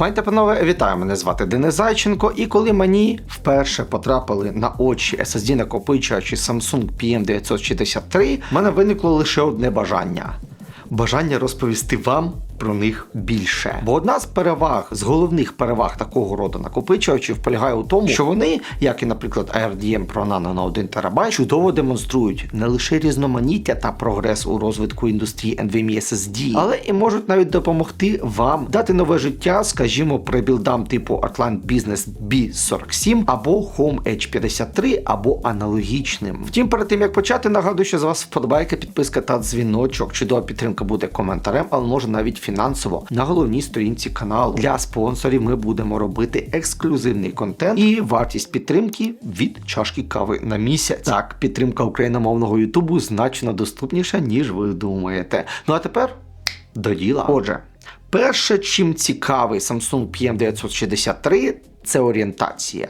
Пані панове, вітаю! Мене звати Денис Зайченко. І коли мені вперше потрапили на очі SSD накопичувачі Samsung PM963, в мене виникло лише одне бажання: бажання розповісти вам. Про них більше, бо одна з переваг, з головних переваг такого роду накопичувачів полягає у тому, що вони, як і, наприклад, ARDM Pro Nano на 1 ТБ, чудово демонструють не лише різноманіття та прогрес у розвитку індустрії NVMe SSD, але і можуть навіть допомогти вам дати нове життя, скажімо, прибілдам типу Atlant Business B47 або Home H53, або аналогічним. Втім, перед тим як почати, нагадую, що з вас вподобайка, підписка та дзвіночок. Чудова підтримка буде коментарем, але може навіть фінансово на головній сторінці каналу. Для спонсорів ми будемо робити ексклюзивний контент і вартість підтримки від чашки кави на місяць. Так, підтримка україномовного Ютубу значно доступніша, ніж ви думаєте. Ну а тепер до діла. Отже. Перше, чим цікавий Samsung PM963, це орієнтація.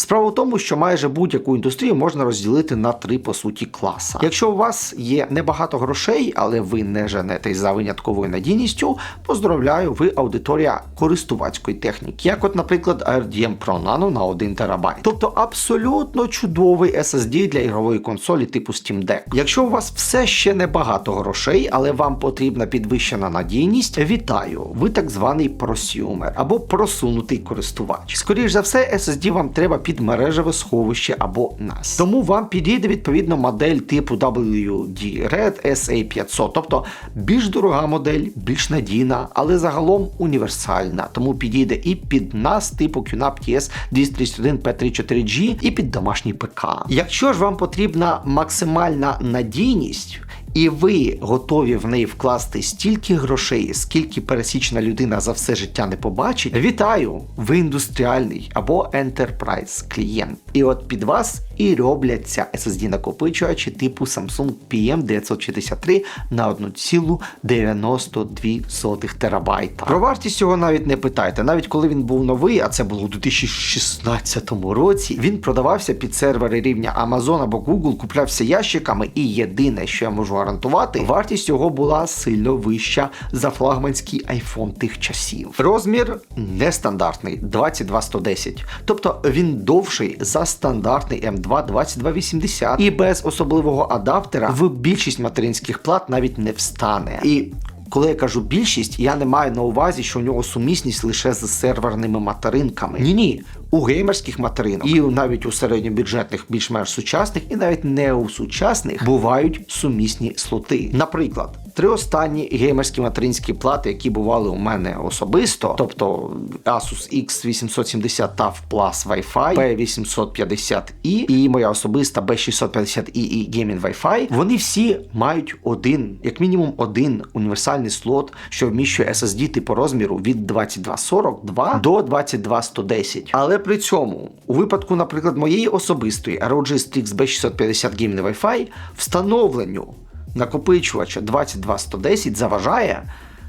Справа в тому, що майже будь-яку індустрію можна розділити на три по суті класа. Якщо у вас є небагато грошей, але ви не женетесь за винятковою надійністю, поздравляю, ви аудиторія користувацької техніки, як, от, наприклад, RDM Pro Nano на 1 ТБ. Тобто абсолютно чудовий SSD для ігрової консолі типу Steam Deck. Якщо у вас все ще небагато грошей, але вам потрібна підвищена надійність, вітаю! Ви так званий просюмер або просунутий користувач. Скоріше за все, SSD вам треба під мережеве сховище або NAS. Тому вам підійде відповідно модель типу WD Red SA500, тобто більш дорога модель, більш надійна, але загалом універсальна. Тому підійде і під NAS типу QNAP TS 231 P34G, і під домашній ПК. Якщо ж вам потрібна максимальна надійність, і ви готові в неї вкласти стільки грошей, скільки пересічна людина за все життя не побачить. Вітаю! Ви індустріальний або enterprise клієнт. І от під вас і робляться SSD накопичувачі типу Samsung PM963 на 1,92 терабайта. Про вартість його навіть не питайте. Навіть коли він був новий, а це було у 2016 році, він продавався під сервери рівня Amazon або Google, куплявся ящиками, і єдине, що я можу гарантувати, вартість його була сильно вища за флагманський iPhone тих часів. Розмір нестандартний 22110, тобто він довший за стандартний M2 2280 і без особливого адаптера в більшість материнських плат навіть не встане. І коли я кажу більшість, я не маю на увазі, що у нього сумісність лише з серверними материнками. Ні, ні. У геймерських материнок і навіть у середньобюджетних, більш-менш сучасних, і навіть не у сучасних бувають сумісні слоти. Наприклад, три останні геймерські материнські плати, які бували у мене особисто, тобто Asus X870 TUF Plus Wi-Fi, P850i і моя особиста B650i і Gaming Wi-Fi, вони всі мають один, як мінімум, один універсальний слот, що вміщує SSD типу розміру від 2242 до 22110. Але при цьому, у випадку, наприклад, моєї особистої ROG Strix B650 Gaming Wi-Fi встановленню накопичувача 22110 заважає,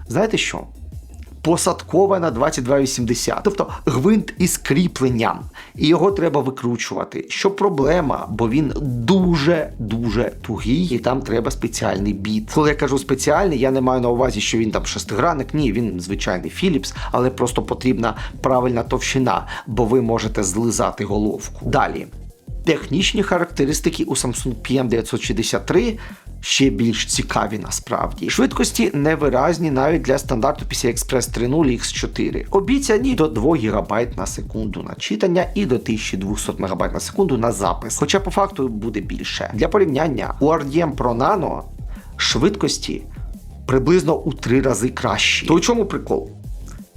знаєте що? Посадкове на 2280, тобто гвинт із кріпленням, і його треба викручувати. Що проблема, бо він дуже-дуже тугий, і там треба спеціальний біт. Коли я кажу спеціальний, я не маю на увазі, що він там шестигранник, ні, він звичайний Philips, але просто потрібна правильна товщина, бо ви можете злизати головку. Далі. Технічні характеристики у Samsung PM963 ще більш цікаві насправді. Швидкості невиразні навіть для стандарту PCI Express 3.0 X4. Обіцяні до 2 ГБ на секунду на читання і до 1200 МБ на секунду на запис. Хоча по факту буде більше. Для порівняння у RDM Pro Nano швидкості приблизно у 3 рази кращі. То у чому прикол?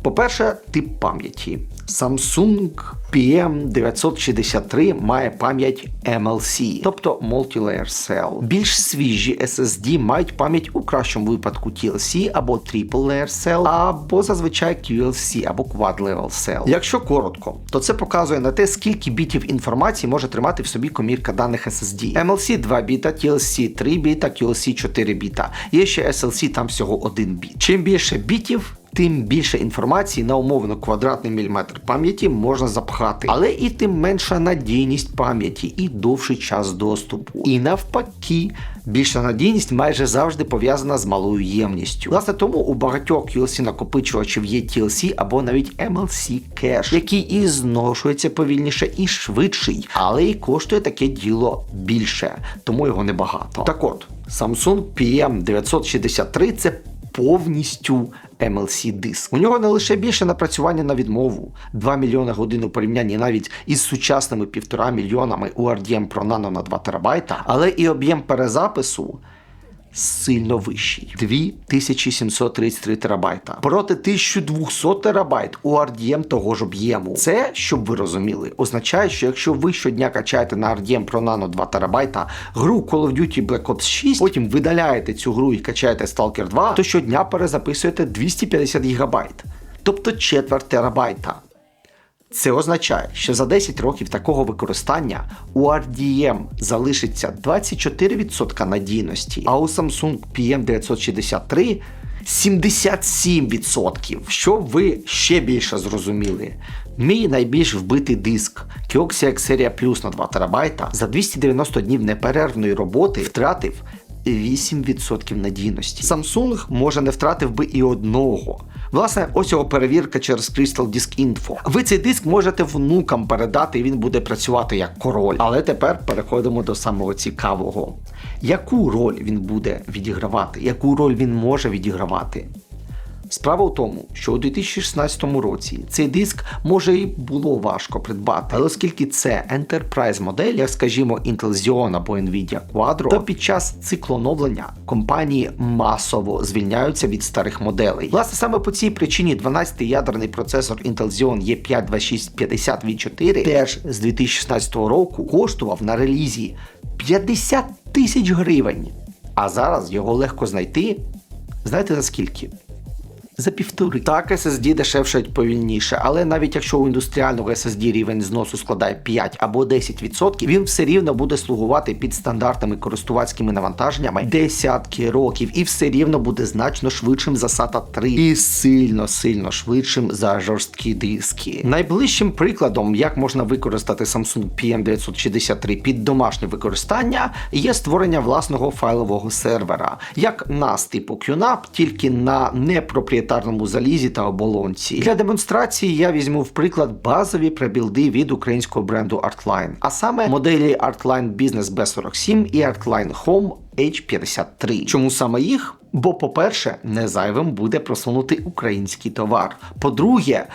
По-перше, тип пам'яті. Samsung PM963 має пам'ять MLC, тобто Multi-Layer Cell. Більш свіжі SSD мають пам'ять у кращому випадку TLC або Triple Layer Cell, або зазвичай QLC або Quad Level Cell. Якщо коротко, то це показує на те, скільки бітів інформації може тримати в собі комірка даних SSD. MLC 2 біта, TLC 3 біта, QLC 4 біта. Є ще SLC, там всього 1 біт. Чим більше бітів, тим більше інформації на умовно квадратний міліметр пам'яті можна запхати, але і тим менша надійність пам'яті і довший час доступу. І навпаки, більша надійність майже завжди пов'язана з малою ємністю. Власне, тому у багатьох QLC накопичувачів є TLC або навіть MLC кеш, який і зношується повільніше і швидший, але і коштує таке діло більше, тому його небагато. Так от, Samsung PM963 це повністю MLC диск. У нього не лише більше напрацювання на відмову, 2 мільйони годин у порівнянні навіть із сучасними 1,5 мільйонами у RDM Pro Nano на 2 терабайта, але і об'єм перезапису. Сильно вищий 2733 терабайта проти 1200 терабайт у RDM того ж об'єму. Це, щоб ви розуміли, означає, що якщо ви щодня качаєте на RDM Pro Nano 2 терабайта гру Call of Duty Black Ops 6, потім видаляєте цю гру і качаєте Stalker 2, то щодня перезаписуєте 250 гігабайт, тобто четверть терабайта. Це означає, що за 10 років такого використання у RDM залишиться 24% надійності, а у Samsung PM963 77%. Щоб ви ще більше зрозуміли. Мій найбільш вбитий диск Kioxia Xperia Plus на 2 ТБ за 290 днів неперервної роботи втратив 8% надійності. Samsung може не втратив би і одного. Власне, ось його перевірка через Crystal Disk Info. Ви цей диск можете внукам передати, і він буде працювати як король. Але тепер переходимо до самого цікавого. Яку роль він буде відігравати? Яку роль він може відігравати? Справа в тому, що у 2016 році цей диск може і було важко придбати, але оскільки це Enterprise модель, як скажімо, Intel Xeon або Nvidia Quadro, то під час циклу оновлення компанії масово звільняються від старих моделей. Власне, саме по цій причині 12-й ядерний процесор Intel Xeon E52650 V4 теж з 2016 року коштував на релізі 50 тисяч гривень. А зараз його легко знайти. Знаєте за скільки? За півтори. Так, SSD дешевшають повільніше, але навіть якщо у індустріального SSD рівень зносу складає 5 або 10%, він все рівно буде слугувати під стандартними користувацькими навантаженнями десятки років і все рівно буде значно швидшим за SATA 3 і сильно сильно швидшим за жорсткі диски. Найближчим прикладом, як можна використати Samsung PM963 під домашнє використання, є створення власного файлового сервера, як NAS типу QNAP, тільки на непроприєтарному залізі та оболонці. Для демонстрації я візьму в приклад базові прибілди від українського бренду Artline, а саме моделі Artline Business B47 і Artline Home H53. Чому саме їх? Бо, по-перше, не зайвим буде просунути український товар. По-друге,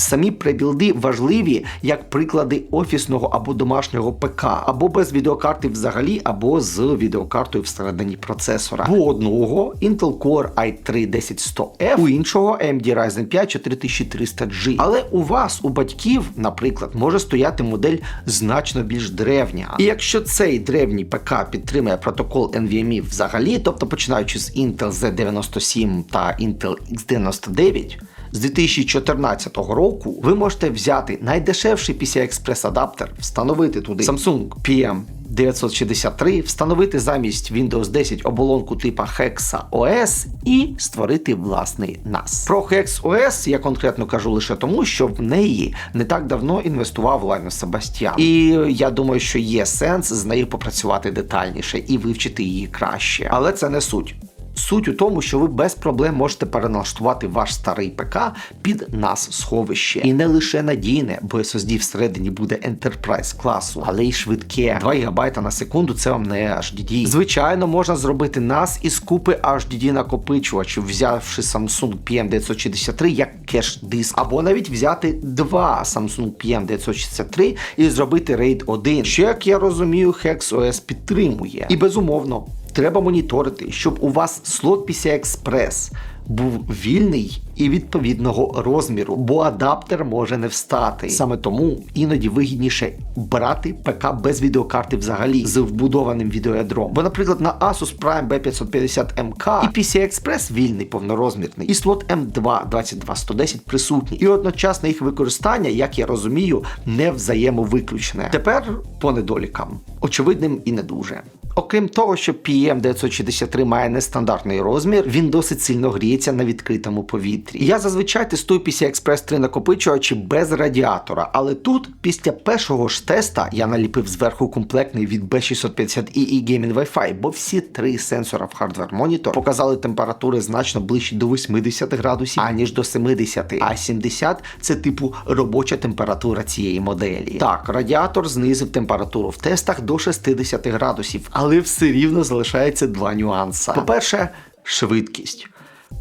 Самі пребілди важливі як приклади офісного або домашнього ПК, або без відеокарти взагалі, або з відеокартою всередині процесора. У одного Intel Core i3 10100F, у іншого AMD Ryzen 5 4300G. Але у вас, у батьків, наприклад, може стояти модель значно більш древня. І якщо цей древній ПК підтримує протокол NVMe взагалі, тобто починаючи з Intel Z97 та Intel X99, з 2014 року ви можете взяти найдешевший PCI-Express адаптер, встановити туди Samsung PM 963, встановити замість Windows 10 оболонку типа Hexa OS і створити власний NAS. Про Hex OS я конкретно кажу лише тому, що в неї не так давно інвестував Лайнус Себастьян. І я думаю, що є сенс з нею попрацювати детальніше і вивчити її краще. Але це не суть. Суть у тому, що ви без проблем можете переналаштувати ваш старий ПК під нас сховище. І не лише надійне, бо SSD всередині буде Enterprise класу, але й швидке. 2 ГБ на секунду це вам не HDD. Звичайно, можна зробити нас із купи HDD накопичувачів, взявши Samsung PM963 як кеш-диск, або навіть взяти два Samsung PM963 і зробити RAID 1, що, як я розумію, Hex OS підтримує. І безумовно. Треба моніторити, щоб у вас слот PCI Express був вільний і відповідного розміру, бо адаптер може не встати. Саме тому іноді вигідніше брати ПК без відеокарти взагалі з вбудованим відеоядром. Бо, наприклад, на Asus Prime B550MK і PCI Express вільний повнорозмірний, і слот M2 22110 присутній. І одночасно їх використання, як я розумію, не взаємовиключне. Тепер по недолікам, очевидним і не дуже. Окрім того, що PM963 має нестандартний розмір, він досить сильно гріється на відкритому повітрі. Я зазвичай тестую PCI Express 3 накопичувачі без радіатора, але тут, після першого ж теста, я наліпив зверху комплектний від B650EE Gaming Wi-Fi, бо всі три сенсора в Hardware Monitor показали температури значно ближче до 80 градусів, аніж до 70, а 70 це типу робоча температура цієї моделі. Так, радіатор знизив температуру в тестах до 60 градусів, але все рівно залишається два нюанси. По-перше, швидкість.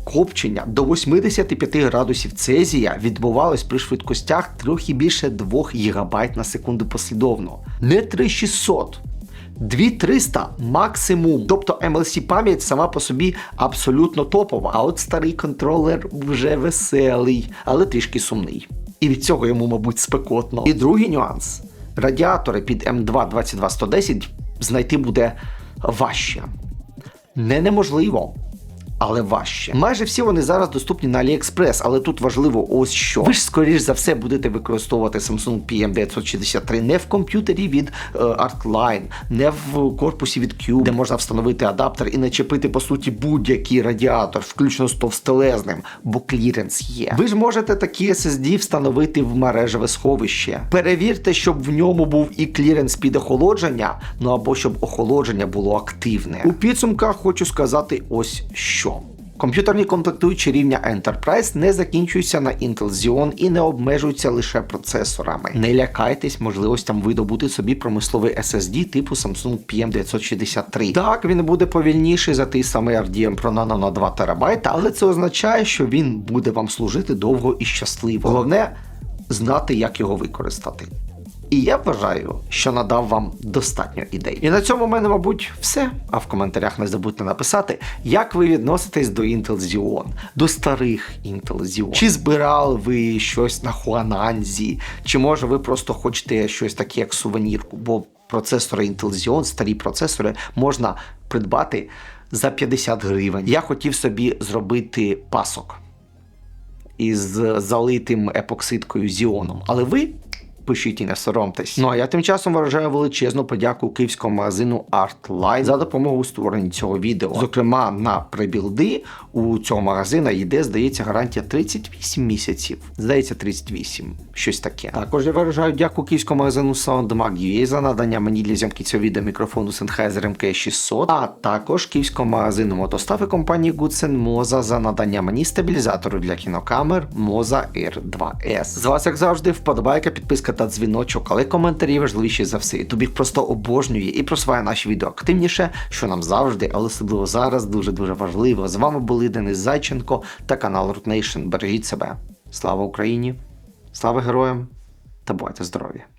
Копчення до 85 градусів Цезія відбувалось при швидкостях трохи більше 2 ГБ на секунду послідовно. Не 3600. 2300 максимум. Тобто MLC пам'ять сама по собі абсолютно топова. А от старий контролер вже веселий, але трішки сумний. І від цього йому, мабуть, спекотно. І другий нюанс: радіатори під М2 22110 знайти буде важче. Не неможливо. Але важче. Майже всі вони зараз доступні на AliExpress, але тут важливо ось що. Ви ж, скоріш за все, будете використовувати Samsung PM963 не в комп'ютері від е, Artline, не в корпусі від Cube, де можна встановити адаптер і начепити, по суті, будь-який радіатор, включно з товстелезним, бо кліренс є. Ви ж можете такі SSD встановити в мережеве сховище. Перевірте, щоб в ньому був і кліренс під охолодження, ну або щоб охолодження було активне. У підсумках хочу сказати ось що. Комп'ютерні комплектуючі рівня Enterprise не закінчуються на Intel Xeon і не обмежуються лише процесорами. Не лякайтесь можливостям видобути собі промисловий SSD типу Samsung PM963. Так, він буде повільніший за той самий RDM Pro Nano на 2 ТБ, але це означає, що він буде вам служити довго і щасливо. Головне знати, як його використати. І я вважаю, що надав вам достатньо ідей. І на цьому в мене, мабуть, все. А в коментарях не забудьте написати, як ви відноситесь до Intel Xeon, до старих Intel Xeon. Чи збирали ви щось на Хуананзі, чи може ви просто хочете щось таке, як сувенірку, бо процесори Intel Xeon, старі процесори, можна придбати за 50 гривень. Я хотів собі зробити пасок із залитим епоксидкою Xeon, але ви пишіть і не соромтесь. Ну а я тим часом виражаю величезну подяку київському магазину ArtLine за допомогу у створенні цього відео. Зокрема, на прибілди у цього магазина йде, здається, гарантія 38 місяців. Здається, 38. Щось таке. Також я виражаю дяку київському магазину SoundMag.ua за надання мені для зйомки цього відео мікрофону Sennheiser MK600, а також київському магазину мотостафи компанії Goodsen Moza за надання мені стабілізатору для кінокамер Moza R2S. З вас, як завжди, вподобайка, підписка та дзвіночок, але коментарі важливіші за все. Їх просто обожнює і просуває наші відео активніше, що нам завжди, але особливо зараз дуже дуже важливо. З вами були Денис Зайченко та канал Root Nation. Бережіть себе. Слава Україні! Слава героям та бувайте здорові!